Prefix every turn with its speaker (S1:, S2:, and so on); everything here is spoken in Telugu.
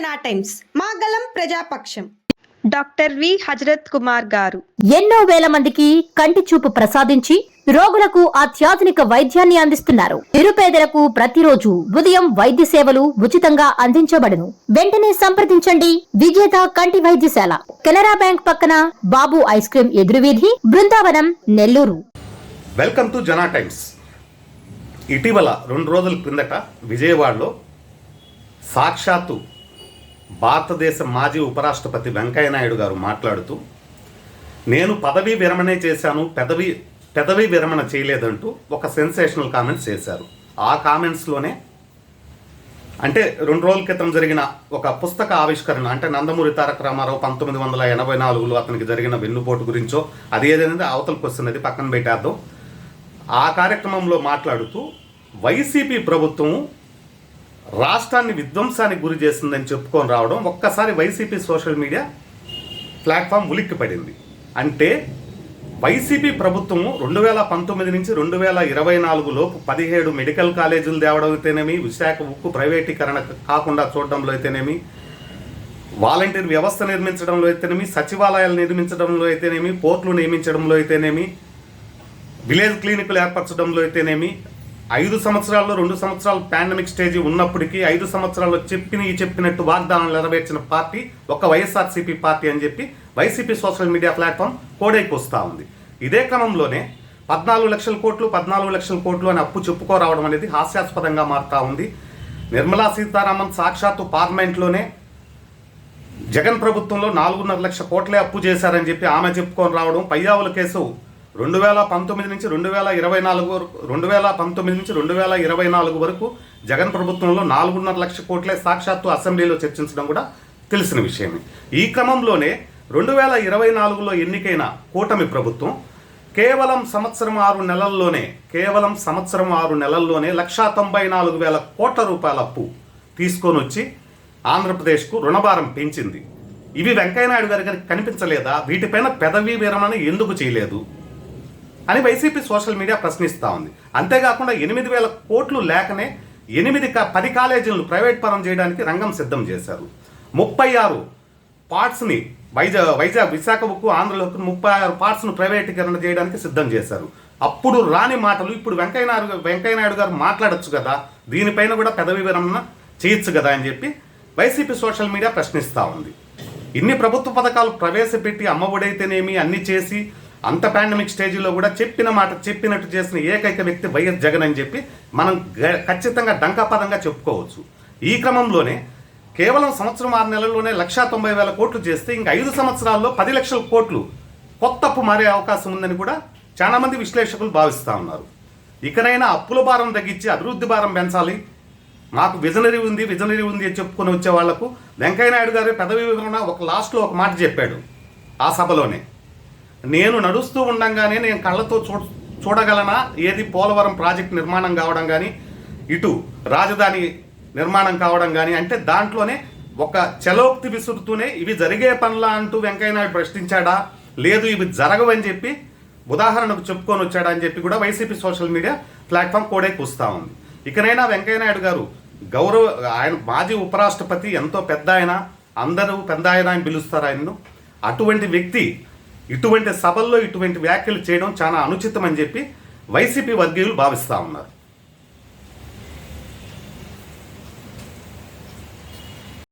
S1: టైమ్స్ మాగలం ప్రజాపక్షం. Doctor V. హజరత్ కుమార్ గారు.
S2: ఎన్నో వేల మందికి కంటి చూపు ప్రసాదించి రోగులకు అత్యాధునిక వైద్యాన్ని అందిస్తున్నారు. నిరుపేదలకు ప్రతిరోజు ఉదయం వైద్య సేవలు ఉచితంగా అందించబడును. వెంటనే సంప్రదించండి. విజేత కంటి వైద్యశాల. కెనరా బ్యాంక్ పక్కన Babu ice cream ఎదురువీధి Brindavanam Nellore.
S3: Welcome to Jana Times ఇటీవల రెండు రోజుల క్రిందట విజయవాడలో సాక్షాత్తు భారతదేశ మాజీ ఉపరాష్ట్రపతి వెంకయ్యనాయుడు గారు మాట్లాడుతూ నేను పదవీ విరమణే చేశాను పెదవి పెదవి విరమణ చేయలేదంటూ ఒక సెన్సేషనల్ కామెంట్స్ చేశారు. ఆ కామెంట్స్లోనే అంటే రెండు రోజుల క్రితం జరిగిన ఒక పుస్తక ఆవిష్కరణ అంటే నందమూరి తారక రామారావు పంతొమ్మిది వందల ఎనభై నాలుగులో అతనికి జరిగిన వెన్నుపోటు గురించో అది ఏదైనా అవతలకు వస్తున్నది పక్కన పెట్టేద్దాం. ఆ కార్యక్రమంలో మాట్లాడుతూ వైసీపీ ప్రభుత్వం రాష్ట్రాన్ని విధ్వంసానికి గురి చేసిందని చెప్పుకొని రావడం ఒక్కసారి వైసీపీ సోషల్ మీడియా ప్లాట్ఫామ్ ఉలిక్కి పడింది అంటే వైసీపీ ప్రభుత్వము రెండు వేల పంతొమ్మిది నుంచి రెండు వేల ఇరవై నాలుగులోపు పదిహేడు మెడికల్ కాలేజీలు తేవడం అయితేనేమి విశాఖ ఉక్కు ప్రైవేటీకరణ కాకుండా చూడడంలో అయితేనేమి వాలంటీర్ వ్యవస్థ నిర్మించడంలో అయితేనేమి సచివాలయాలు నిర్మించడంలో అయితేనేమి పోర్టులు నియమించడంలో అయితేనేమి విలేజ్ క్లినిక్లు ఏర్పరచడంలో అయితేనేమి ఐదు సంవత్సరాల్లో రెండు సంవత్సరాలు పాండమిక్ స్టేజ్ ఉన్నప్పటికీ ఐదు సంవత్సరాల్లో చెప్పిన ఈ చెప్పినట్టు వాగ్దానాలు నెరవేర్చిన పార్టీ ఒక వైఎస్ఆర్సీపీ పార్టీ అని చెప్పి వైసీపీ సోషల్ మీడియా ప్లాట్ఫామ్ కోడైకి వస్తూ ఉంది. ఇదే క్రమంలోనే పద్నాలుగు లక్షల కోట్లు పద్నాలుగు లక్షల కోట్లు అని అప్పు చెప్పుకోరావడం అనేది హాస్యాస్పదంగా మారుతా ఉంది. నిర్మలా సీతారామన్ సాక్షాత్తు పార్లమెంట్లోనే జగన్ ప్రభుత్వంలో నాలుగున్నర లక్ష కోట్లే అప్పు చేశారని చెప్పి ఆమె చెప్పుకొని రావడం పయ్యావుల కేసు రెండు వేల పంతొమ్మిది నుంచి రెండు వేల ఇరవై నాలుగు వరకు రెండు వేల పంతొమ్మిది నుంచి రెండు వేల ఇరవై నాలుగు వరకు జగన్ ప్రభుత్వంలో నాలుగున్నర లక్ష కోట్లే సాక్షాత్తు అసెంబ్లీలో చర్చించడం కూడా తెలిసిన విషయమే. ఈ క్రమంలోనే రెండు వేల ఇరవై నాలుగులో ఎన్నికైన కూటమి ప్రభుత్వం కేవలం సంవత్సరం ఆరు నెలల్లోనే కేవలం సంవత్సరం ఆరు నెలల్లోనే లక్షా తొంభై నాలుగు వేల కోట్ల రూపాయల అప్పు తీసుకొని వచ్చి ఆంధ్రప్రదేశ్కు రుణభారం పెంచింది. ఇవి వెంకయ్యనాయుడు గారికి కనిపించలేదా? వీటిపైన పెదవి విరమణ ఎందుకు చేయలేదు? అని వైసీపీ సోషల్ మీడియా ప్రశ్నిస్తూ ఉంది. అంతేకాకుండా ఎనిమిది వేల కోట్లు లేకనే ఎనిమిది క పది కాలేజీలను ప్రైవేట్ పరం చేయడానికి రంగం సిద్ధం చేశారు. ముప్పై ఆరు పార్ట్స్ని వైజాగ్ వైజాగ్ విశాఖ ఉక్కు ఆంధ్రలోకి ముప్పై ఆరు పార్ట్స్ను ప్రైవేటీకరణ చేయడానికి సిద్ధం చేశారు. అప్పుడు రాని మాటలు ఇప్పుడు వెంకయ్యనాయుడు వెంకయ్యనాయుడు గారు మాట్లాడొచ్చు కదా దీనిపైన కూడా పెదవి విరమణ చేయొచ్చు కదా అని చెప్పి వైసీపీ సోషల్ మీడియా ప్రశ్నిస్తూ ఉంది. ఇన్ని ప్రభుత్వ పథకాలు ప్రవేశపెట్టి అమ్మఒడైతేనేమి అన్ని చేసి అంత పాండమిక్ స్టేజ్లో కూడా చెప్పిన మాట చెప్పినట్టు చేసిన ఏకైక వ్యక్తి వైఎస్ జగన్ అని చెప్పి మనం గ- ఖచ్చితంగా డంకాపదంగా చెప్పుకోవచ్చు. ఈ క్రమంలోనే కేవలం సంవత్సరం ఆరు నెలల్లోనే లక్షా తొంభై వేల కోట్లు చేస్తే ఇంకా ఐదు సంవత్సరాల్లో పది లక్షల కోట్లు కొత్త అప్పు మారే అవకాశం ఉందని కూడా చాలా మంది విశ్లేషకులు భావిస్తూ ఉన్నారు. ఇకనైనా అప్పుల భారం తగ్గించి అభివృద్ధి భారం పెంచాలి. మాకు విజనరీ ఉంది విజనరీ ఉంది అని చెప్పుకొని వచ్చే వాళ్ళకు వెంకయ్యనాయుడు గారు పెదవి వివరణ ఒక లాస్ట్లో ఒక మాట చెప్పాడు ఆ సభలోనే. నేను నడుస్తూ ఉండంగానే నేను కళ్ళతో చూ చూడగలనా? ఏది పోలవరం ప్రాజెక్ట్ నిర్మాణం కావడం కానీ ఇటు రాజధాని నిర్మాణం కావడం కానీ అంటే దాంట్లోనే ఒక చలోక్తి విసురుతూనే ఇవి జరిగే పనులా అంటూ వెంకయ్యనాయుడు ప్రశ్నించాడా? లేదు ఇవి జరగవని చెప్పి ఉదాహరణకు చెప్పుకొని వచ్చాడా అని చెప్పి కూడా వైసీపీ సోషల్ మీడియా ప్లాట్ఫామ్ కోడే కూస్తా ఉంది. ఇకనైనా వెంకయ్యనాయుడు గారు గౌరవ ఆయన మాజీ ఉపరాష్ట్రపతి ఎంతో పెద్ద ఆయన అందరూ పెద్ద ఆయన అని పిలుస్తారు ఆయన్ను. అటువంటి వ్యక్తి ఇటువంటి సభల్లో ఇటువంటి వ్యాఖ్యలు చేయడం చాలా అనుచితం అని చెప్పి వైసీపీ వర్గీయులు భావిస్తూ ఉన్నారు.